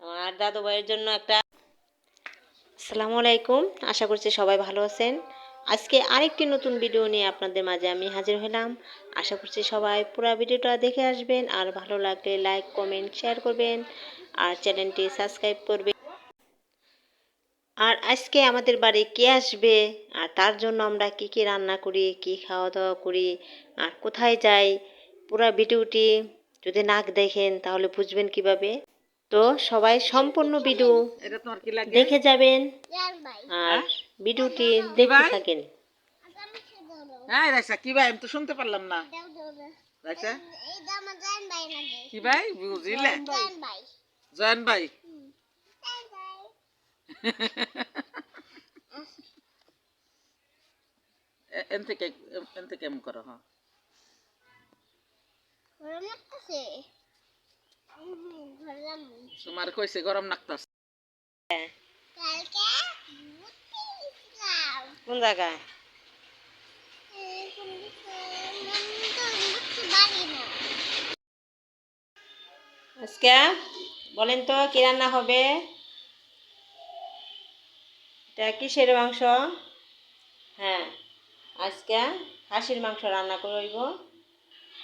আমার দাদু ভাইয়ের জন্য একটা আসসালামু আলাইকুম। আশা করছি সবাই ভালো আছেন। আজকে আরেকটি নতুন ভিডিও নিয়ে আপনাদের মাঝে আমি হাজির হলাম। আশা করছি সবাই পুরো ভিডিওটা দেখে আসবেন আর ভালো লাগলে লাইক কমেন্ট শেয়ার করবেন আর চ্যানেলটি সাবস্ক্রাইব করবেন। আর আজকে আমাদের বাড়ি কে আসবে আর তার জন্য আমরা কি কি রান্না করি, কি খাওয়া দাওয়া করি আর কোথায় যাই, পুরো ভিডিওটি যদি নাক দেখেন তাহলে বুঝবেন কীভাবে? তো সবাই সম্পূর্ণ ভিডিও এটা তোমার কি লাগে? দেখে যাবেন। আর ভিডিওটি দেখতে থাকেন। হ্যাঁ রাইসা কি ভাই? আমি তো শুনতে পারলাম না। দাও দাও দাও রাইসা? এই দাম জান ভাই না দে কি ভাই? বুঝিলে? জয়ন ভাই। জান ভাই। এ- এন থেকে এন থেকে এম করো হ্যাঁ? গরম লাগতেছে। তোমার কইছে গরম নাকতাস কালকে কোন জায়গায়? আজকে বলেন তো কি রান্না হবে? এটা কিসের মাংস? হ্যাঁ আজকে খাসির মাংস রান্না করব।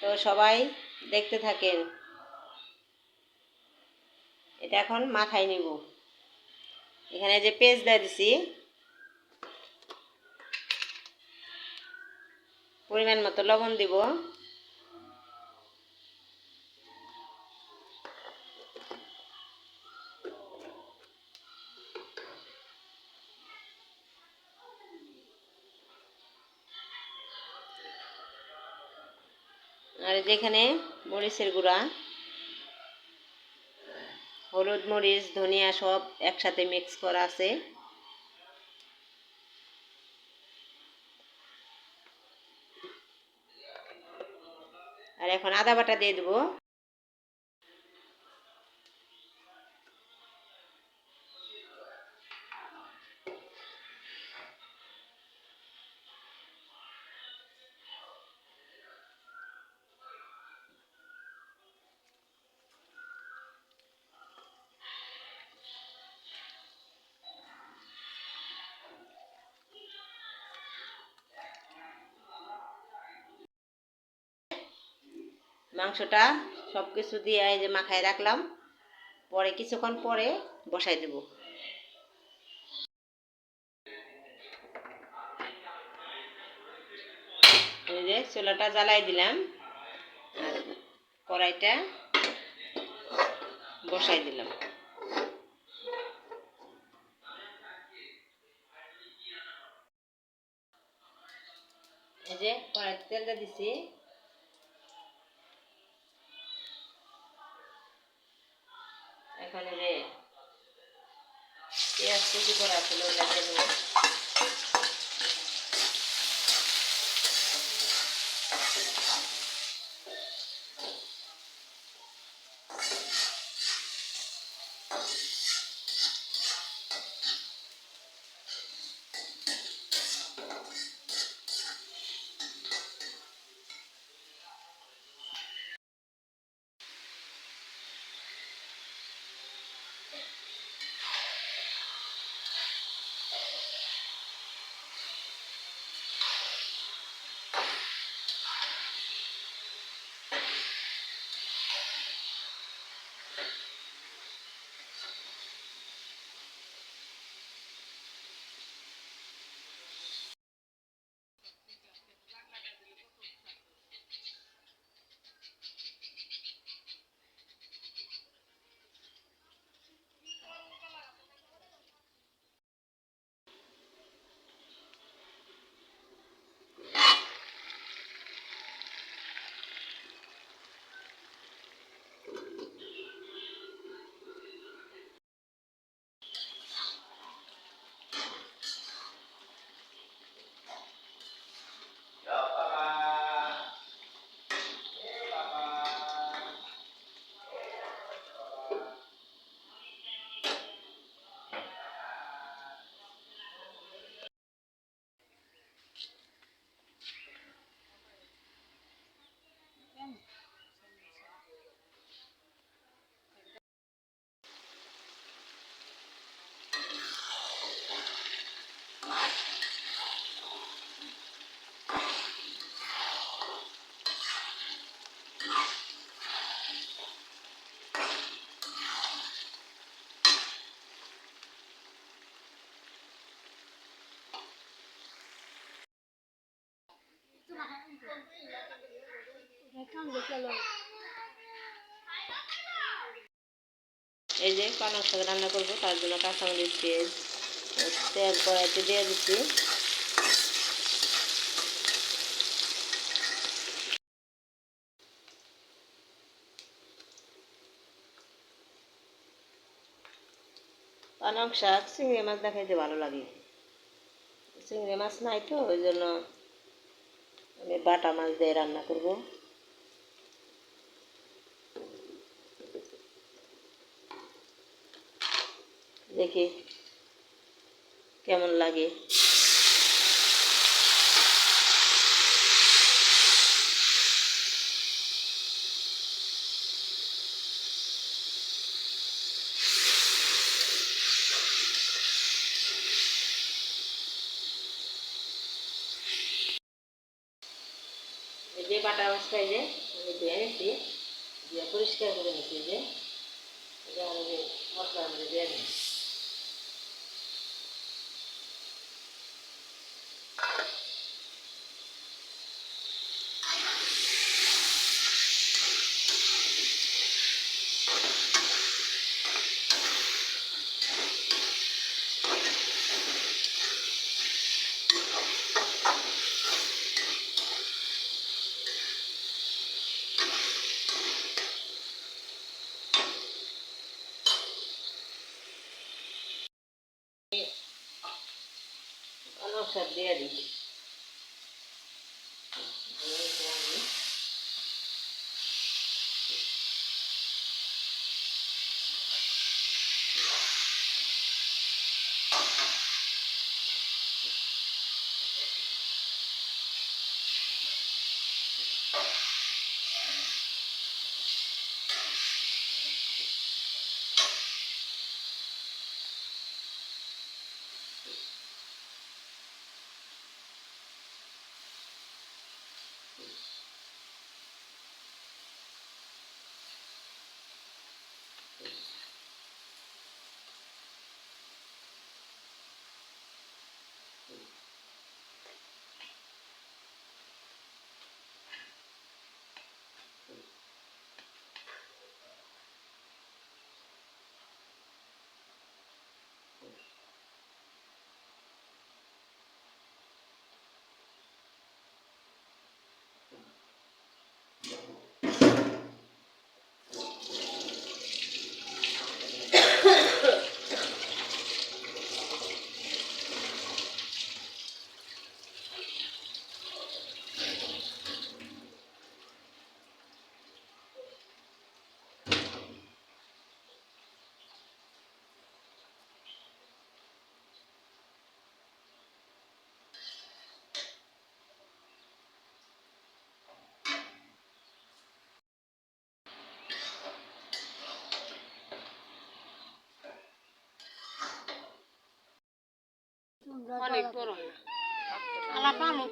তো সবাই দেখতে থাকেন। এটা এখন মাথায় নিব। এখানে যে পেজ দিয়ে দিছি, পরিমাণ মতো লবণ দিব। আর যেখানে মরিচের গুঁড়া, হলুদ মরিচ, ধনিয়া সব একসাথে মিক্স করা আছে। আর এখন আদা বাটা দিয়ে দেবো। মাংসটা সব কিছু দিয়ে যে মাখায় রাখলাম। পরে কিছুক্ষণ পরে বসাই দেব। এই যে চুলাটা জ্বালাই দিলাম। আর কড়াইটা বসাই দিলাম। এই যে কড়াইতে তেলটা দিছি। যে পালং শাক রান্না করব, তার জন্য কাঁচামরিচ পেঁয়াজ তেল কড়াইতে দিয়ে দিচ্ছি। পালং শাক চিংড়ি মাছ দেখাইতে ভালো লাগে। চিংড়ি মাছ নাই তো, ওই জন্য আমি বাটা মাছ দিয়ে রান্না করব। দেখি। কেমন লাগে? যে বাটা এই যে আমি ধুয়ে নিচ্ছি দিয়ে পরিষ্কার করে নিচ্ছি যে। যে আমি মশলার দিয়ে দিই পালং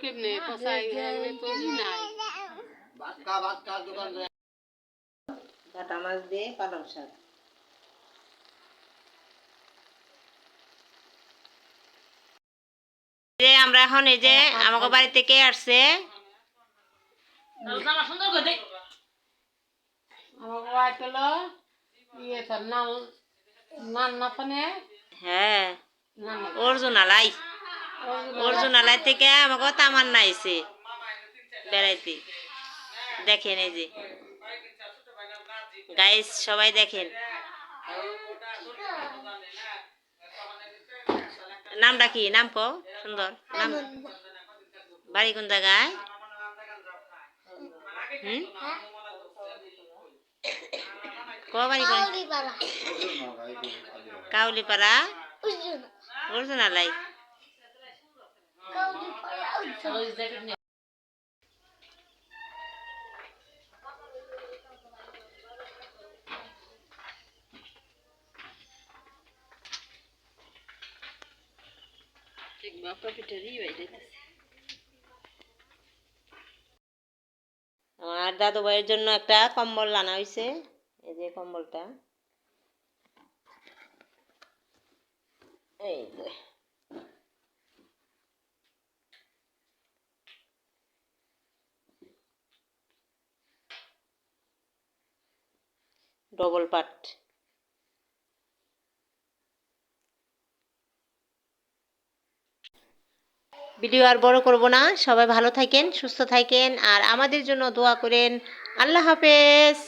কেমনে কষাই এমনি তো ই নাই। বাটা মাছ দিয়ে পালং শাক। যে আমরা এখন এই যে আমাকে বাড়ি থেকে আসছে? আমার বাবা পেল ইয়ে ফানে। হ্যাঁ। অর্জুন আলাই। অর্জুন আলাই থেকে আমাকে তামান নাইছে বেড়াইতে। দেখেন এই যে। গাইস সবাই দেখেন। নামটা কি? নাম কো সুন্দর। নাম বাড়ি কোন জায়গায়? হুম? ক বাড়ি কোন? কাউলিপাড়া। উজ্জুন আমার দাদু ভাইয়ের জন্য একটা কম্বল আনা হয়েছে এই যে কম্বলটা। এই ডবল পাট ভিডিও আর বড় করব না। সবাই ভালো থাকেন, সুস্থ থাকেন, আর আমাদের জন্য দোয়া করেন। আল্লাহ হাফেজ।